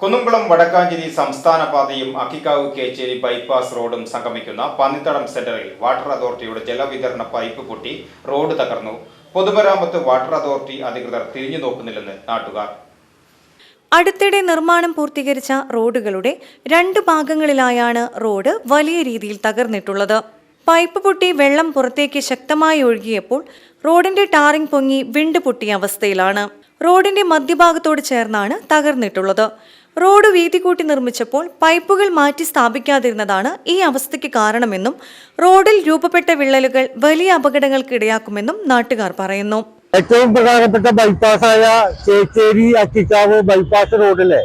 കുന്നംകുളം വടക്കാഞ്ചേരി സംസ്ഥാന പാതയും അക്കിക്കാവ് കേച്ചേരി ബൈപ്പാസ് റോഡും സംഗമിക്കുന്ന പന്നിത്തടം സെന്ററിൽ വാട്ടർ അതോറിറ്റിയുടെ ജലവിതരണ പൈപ്പ് പൊട്ടി റോഡ് തകർന്നു. പൊതുമരാമത്ത് വാട്ടർ അതോറിറ്റി അധികൃതർ തിരിഞ്ഞു നോക്കുന്നില്ലെന്ന് നാട്ടുകാർ. അടുത്തിടെ നിർമ്മാണം പൂർത്തീകരിച്ച റോഡുകളുടെ രണ്ട് ഭാഗങ്ങളിലായാണ് റോഡ് വലിയ രീതിയിൽ തകർന്നിട്ടുള്ളത്. പൈപ്പ് പൊട്ടി വെള്ളം പുറത്തേക്ക് ശക്തമായി ഒഴുകിയപ്പോൾ റോഡിന്റെ ടാറിംഗ് പൊങ്ങി വിണ്ടുപൊട്ടിയ അവസ്ഥയിലാണ്. റോഡിന്റെ മധ്യഭാഗത്തോട് ചേർന്നാണ് തകർന്നിട്ടുള്ളത്. റോഡ് വീതി കൂട്ടി നിർമ്മിച്ചപ്പോൾ പൈപ്പുകൾ മാറ്റി സ്ഥാപിക്കാതിരുന്നതാണ് ഈ അവസ്ഥയ്ക്ക് കാരണമെന്നും റോഡിൽ രൂപപ്പെട്ട വിള്ളലുകൾ വലിയ അപകടങ്ങൾക്ക് ഇടയാക്കുമെന്നും നാട്ടുകാർ പറയുന്നു. ഏറ്റവും പ്രധാനപ്പെട്ട ബൈപ്പാസായ ചേച്ചേരി അച്ചിക്കാവ് ബൈപ്പാസ് റോഡിലെ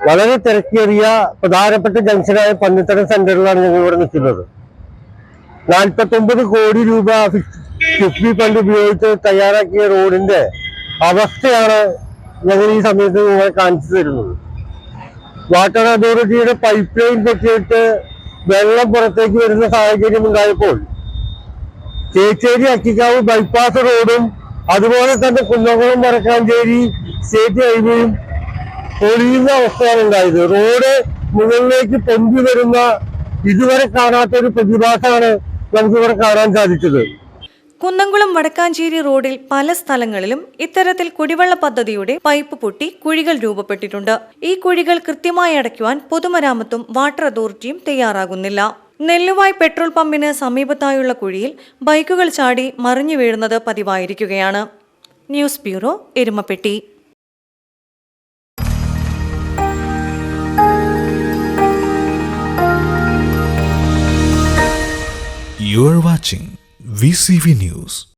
വളരെ തിരക്കേറിയ പ്രധാനപ്പെട്ട ജംഗ്ഷനായ പന്നിത്തടം സെന്ററിലാണ് ഞങ്ങൾ ഇവിടെ നിൽക്കുന്നത്. നാൽപ്പത്തൊമ്പത് കോടി രൂപ കിഫ്ബി ഫണ്ട് ഉപയോഗിച്ച് തയ്യാറാക്കിയ റോഡിന്റെ അവസ്ഥയാണ് ഞങ്ങൾ ഈ സമയത്ത് നിങ്ങളെ കാണിച്ചു തരുന്നത് വാട്ടർ അതോറിറ്റിയുടെ പൈപ്പ് ലൈൻ പൊട്ടിയിട്ട് വെള്ളം പുറത്തേക്ക് വരുന്ന സാഹചര്യം ഉണ്ടായപ്പോൾ ചേച്ചേരി അക്കിക്കാവ് ബൈപ്പാസ് റോഡും അതുപോലെ തന്നെ കുന്നംകുളം വടക്കാഞ്ചേരി സ്റ്റേറ്റ് ഹൈവേയും പൊളിയുന്ന അവസ്ഥയാണ് ഉണ്ടായത്. റോഡ് മുകളിലേക്ക് പൊന്തി വരുന്ന ഇതുവരെ കാണാത്തൊരു പ്രതിഭാസമാണ് നമുക്കിവിടെ കാണാൻ സാധിച്ചത്. കുന്നംകുളം വടക്കാഞ്ചേരി റോഡിൽ പല സ്ഥലങ്ങളിലും ഇത്തരത്തിൽ കുടിവെള്ള പദ്ധതിയുടെ പൈപ്പ് പൊട്ടി കുഴികൾ രൂപപ്പെട്ടിട്ടുണ്ട്. ഈ കുഴികൾ കൃത്യമായി അടയ്ക്കുവാൻ പൊതുമരാമത്തും വാട്ടർ അതോറിറ്റിയും തയ്യാറാകുന്നില്ല. നെല്ലുവായ് പെട്രോൾ പമ്പിന് സമീപത്തായുള്ള കുഴിയിൽ ബൈക്കുകൾ ചാടി മറിഞ്ഞു വീഴുന്നത് പതിവായിരിക്കുകയാണ്. News bureau Erumapetty. You are watching VCV News.